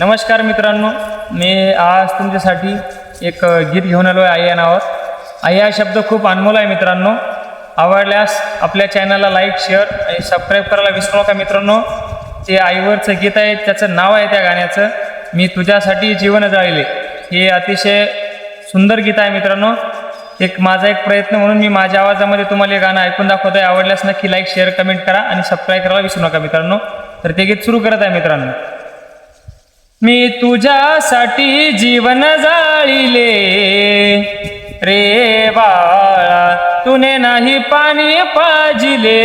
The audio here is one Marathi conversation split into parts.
नमस्कार मित्रांनो मी आज तुमच्यासाठी एक गीत घेऊन आलो आहे आई या नावावर. आई हा शब्द खूप अनमोल आहे मित्रांनो. आवडल्यास आपल्या चॅनलला लाईक शेअर आणि सबस्क्राईब करायला विसरू नका मित्रांनो. ते आईवरचं गीत आहे त्याचं नाव आहे त्या गाण्याचं. मी तुझ्यासाठी जीवन जाळले. हे अतिशय सुंदर गीत आहे मित्रांनो. एक माझा एक प्रयत्न म्हणून मी माझ्या आवाजामध्ये तुम्हाला हे गाणं ऐकून दाखवत आहे आवडल्यास नक्की लाईक शेअर कमेंट करा आणि सबस्क्राईब करायला विसरू नका मित्रांनो. तर ते गीत सुरू करत आहे मित्रांनो. मी तुझ्यासाठी जीवन जाळीले. रे बाळा तुने नाही पाणी पाजिले.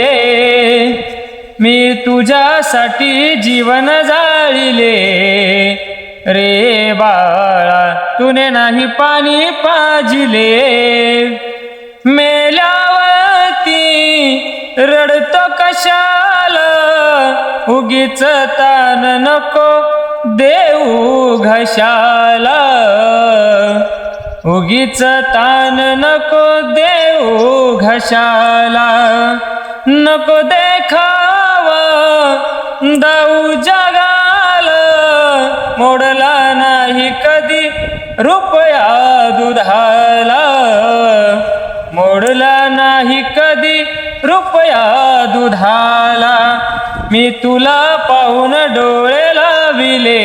मी तुझ्यासाठी जीवन जाळीले. रे बाळा तुने नाही पाणी पाजिले. मेल्यावरती रडतो कशाला? उगीच तान नको देऊ घशाला. उगीच तान नको देऊ घशाला. नको देखावा दाऊ जगाला. मोडला नाही कधी रुपया दुधाला. मोडला नाही कधी रुपया दुधाला. मी तुला पाहून डोळेला विले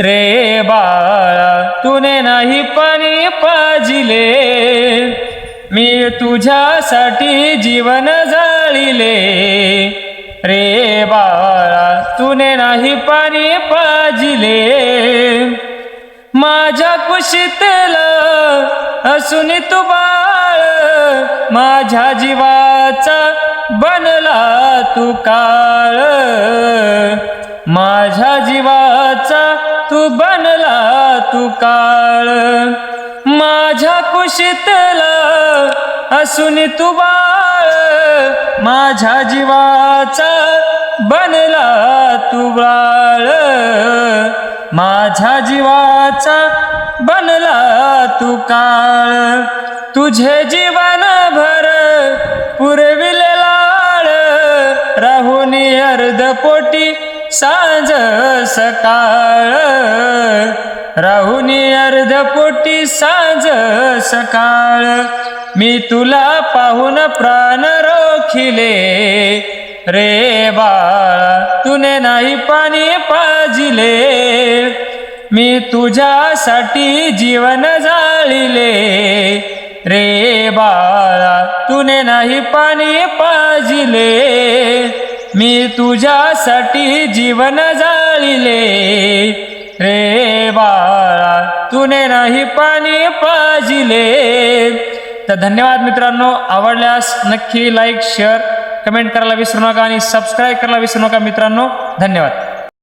रे बाळा तुने नाही पाणी पाजिले. मी तुझ्यासाठी जीवन जाळिले. रे बाळा तुने नाही पाणी पाजिले. माझ्या कुशीतला असून तू बाळ माझ्या जीवाचा बनला तू काळ. बनला तू काळ. माझ्या कुशीतला असून तू बाळ. माझ्या जीवाचा बनला तू बाळ माझ्या जीवाचा बनला तू काळ. तुझे जीवन भर पुरविले लाळ. राहून अर्ध पोटी सांज सकाळ. राहुनी अर्धपोटी साज सांज सकाळ. मी तुला पाहून प्राण रोखिले. रे बाळा तुने नाही पाणी पाजिले. मी तुझ्यासाठी जीवन जाळिले. रे बाळा तुने नाही पाणी पाजिले. मी तुझ्यासाठी जीवन जाळिले. रे बाळा तुने नाही पाणी पाजिले. तर धन्यवाद मित्रांनो आवडल्यास नक्की लाईक शेअर कमेंट करायला विसरू नका आणि सबस्क्राईब करायला विसरू नका मित्रांनो. धन्यवाद.